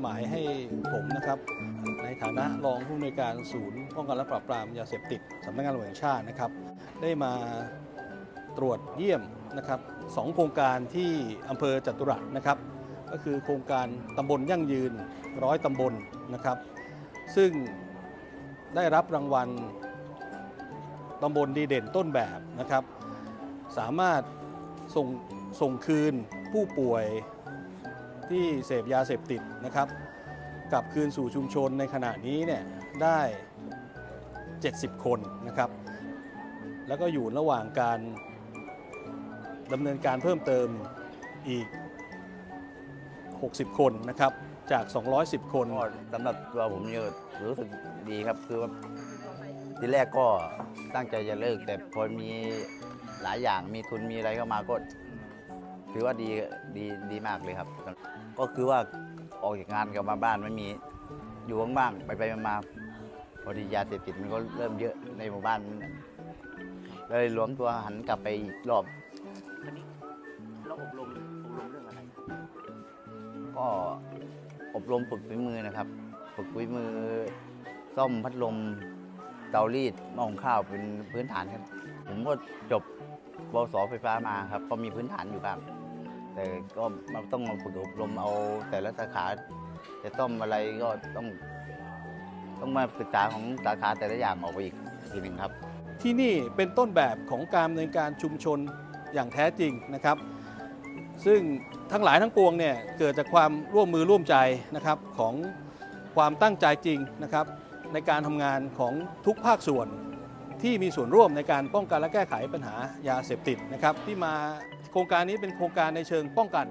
หมายให้ผมนะครับ ในฐานะรองผู้อำนวยการศูนย์ป้องกันและปราบปรามยาเสพติดสำนักงานตำรวจแห่งชาตินะครับ ได้มาตรวจเยี่ยมนะครับสองโครงการที่อำเภอจตุรัสนะครับ ก็คือโครงการตำบลยั่งยืนร้อยตำบลนะครับ ซึ่งได้รับรางวัลตำบลดีเด่นต้นแบบนะครับ สามารถส่งส่งคืนผู้ป่วย ที่เสพยาเสพติดนะครับกลับคืนสู่ชุมชนในขณะนี้เนี่ยได้ 70 คนนะครับ แล้วก็อยู่ระหว่างการดำเนินการเพิ่มเติมอีก 60 คนนะครับ จาก 210 คนก็สำหรับตัวผมเนี่ยรู้สึกดีครับ คือว่าทีแรกก็ตั้งใจจะเลิก แต่พอมีหลายอย่างมีทุนมีอะไรเข้ามาก็ ถือว่าดีดีดีมากเลยครับ ก็คือว่าออกจากงานกลับมาบ้านไม่มีอยู่บ้างๆไปไปมาพอดียาเสพติดมันก็เริ่มเยอะในหมู่บ้านเลยหลวมตัวหันกลับไปอีกรอบอันนี้เราอบรมอบรมเรื่องอะไรก็อบรมฝึกฝีมือนะครับฝึกฝีมือซ่อมพัดลมเตารีดหม้อหุงข้าวเป็นพื้นฐานครับ ผมก็จบบสไฟฟ้ามาครับ ก็มีพื้นฐานอยู่ครับ แต่ก็มาต้องมาฝึกอบรมเอาแต่ละสาขาจะซ่อมอะไรก็ต้องต้องมาศึกษาของสาขาแต่ละอย่างออกไปอีกทีหนึ่งครับ ที่นี่เป็นต้นแบบของการดำเนินการชุมชนอย่างแท้จริงนะครับ ซึ่งทั้งหลายทั้งปวงเนี่ยเกิดจากความร่วมมือร่วมใจนะครับของความตั้งใจจริงนะครับ ในการทำงานของทุกภาคส่วนที่มีส่วนร่วมในการป้องกันและแก้ไขปัญหายาเสพติดนะครับที่มา โครงการนี้เป็นโครงการในเชิงป้องกัน